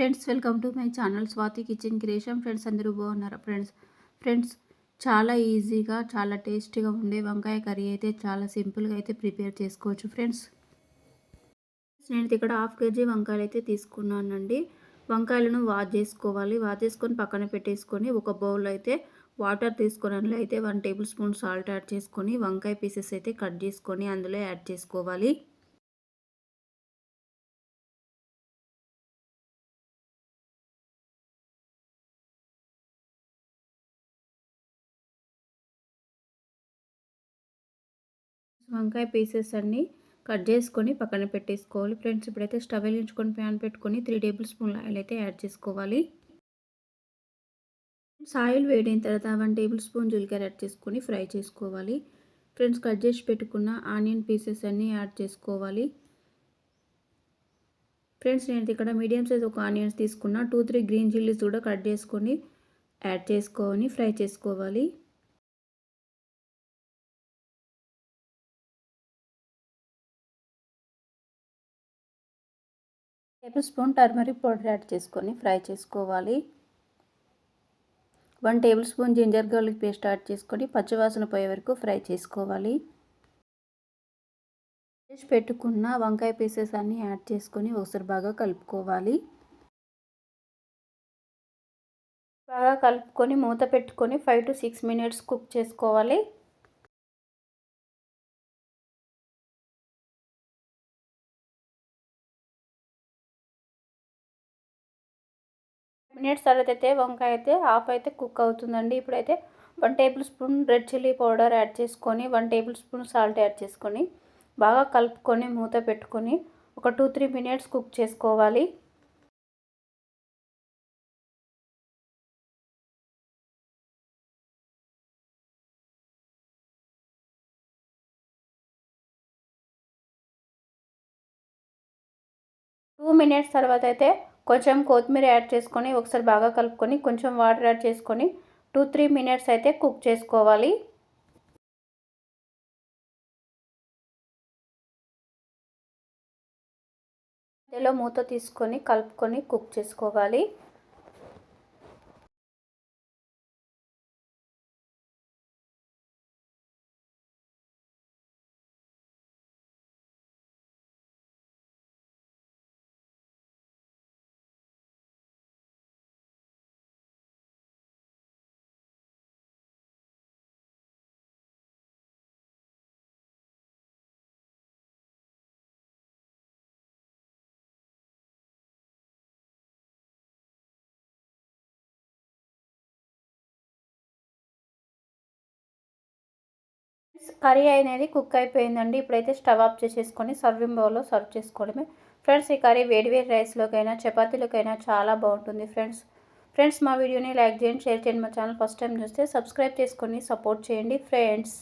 Friends welcome to my channel Swathi kitchen creation. Friends అందరూ బాగున్నారా? Friends friends చాలా ఈజీగా చాలా టేస్టీగా ఉండే వంకాయ కర్రీ అయితే చాలా సింపుల్గా అయితే ప్రిపేర్ చేసుకోవచ్చు ఫ్రెండ్స్. నేను ఇక్కడ హాఫ్ కేజీ వంకాయలు అయితే తీసుకున్నానండి. వంకాయలను వాష్ చేసుకోవాలి. వాష్ చేసుకొని పక్కన పెట్టేసుకొని ఒక బౌల్ అయితే వాటర్ తీసుకున్నట్లు అయితే one table spoon salt add చేసుకొని వంకాయ పీసెస్ అయితే కట్ చేసుకొని అందులో యాడ్ చేసుకోవాలి. వంకాయ పీసెస్ అన్నీ కట్ చేసుకొని పక్కన పెట్టేసుకోవాలి. ఫ్రెండ్స్ ఇప్పుడైతే స్టవ్ వెలిగించుకొని ప్యాన్ పెట్టుకొని త్రీ టేబుల్ స్పూన్ల ఆయిల్ అయితే యాడ్ చేసుకోవాలి. ఆయిల్ వేడిన తర్వాత వన్ టేబుల్ స్పూన్ జీలకర్ర యాడ్ చేసుకొని ఫ్రై చేసుకోవాలి. ఫ్రెండ్స్ కట్ చేసి పెట్టుకున్న ఆనియన్ పీసెస్ అన్నీ యాడ్ చేసుకోవాలి. ఫ్రెండ్స్ నేను ఇక్కడ మీడియం సైజ్ ఒక ఆనియన్స్ తీసుకున్న టూ త్రీ గ్రీన్ చిల్లీస్ కూడా కట్ చేసుకొని యాడ్ చేసుకొని ఫ్రై చేసుకోవాలి. Table spoon turmeric powder add చేసుకొని ఫ్రై చేసుకోవాలి. One table spoon ginger garlic paste add చేసుకొని పచ్చివాసన పోయే వరకు ఫ్రై చేసుకోవాలి. చేసి పెట్టుకున్న వంకాయ పీసెస్ అన్నీ యాడ్ చేసుకొని ఒకసారి బాగా కలుపుకోవాలి. బాగా కలుపుకొని మూత పెట్టుకొని five to six minutes cook చేసుకోవాలి. మినిట్స్ తర్వాత అయితే వంకాయ అయితే హాఫ్ అయితే కుక్ అవుతుందండి. ఇప్పుడైతే one table spoon red chilli powder add చేసుకొని one table spoon salt add చేసుకొని బాగా కలుపుకొని మూత పెట్టుకొని ఒక టూ త్రీ మినిట్స్ కుక్ చేసుకోవాలి. టూ మినిట్స్ తర్వాత అయితే కొంచెం కొత్తిమీర యాడ్ చేసుకొని ఒకసారి బాగా కలుపుకొని కొంచెం వాటర్ యాడ్ చేసుకొని టూ త్రీ మినిట్స్ అయితే కుక్ చేసుకోవాలి. మధ్యలో మూత తీసుకొని కలుపుకొని కుక్ చేసుకోవాలి. కర్రీ అనేది కుక్ అయిపోయిందండి. ఇప్పుడైతే స్టవ్ ఆఫ్ చేసేసుకొని సర్వింగ్ బౌల్లో సర్వ్ చేసుకోవడమే. ఫ్రెండ్స్ ఈ కర్రీ వేడి వేడి రైస్లోకైనా చపాతీలకైనా చాలా బాగుంటుంది ఫ్రెండ్స్. ఫ్రెండ్స్ మా వీడియోని లైక్ చేయండి షేర్ చేయండి. మా ఛానల్ ఫస్ట్ టైం చూస్తే సబ్స్క్రైబ్ చేసుకొని సపోర్ట్ చేయండి ఫ్రెండ్స్.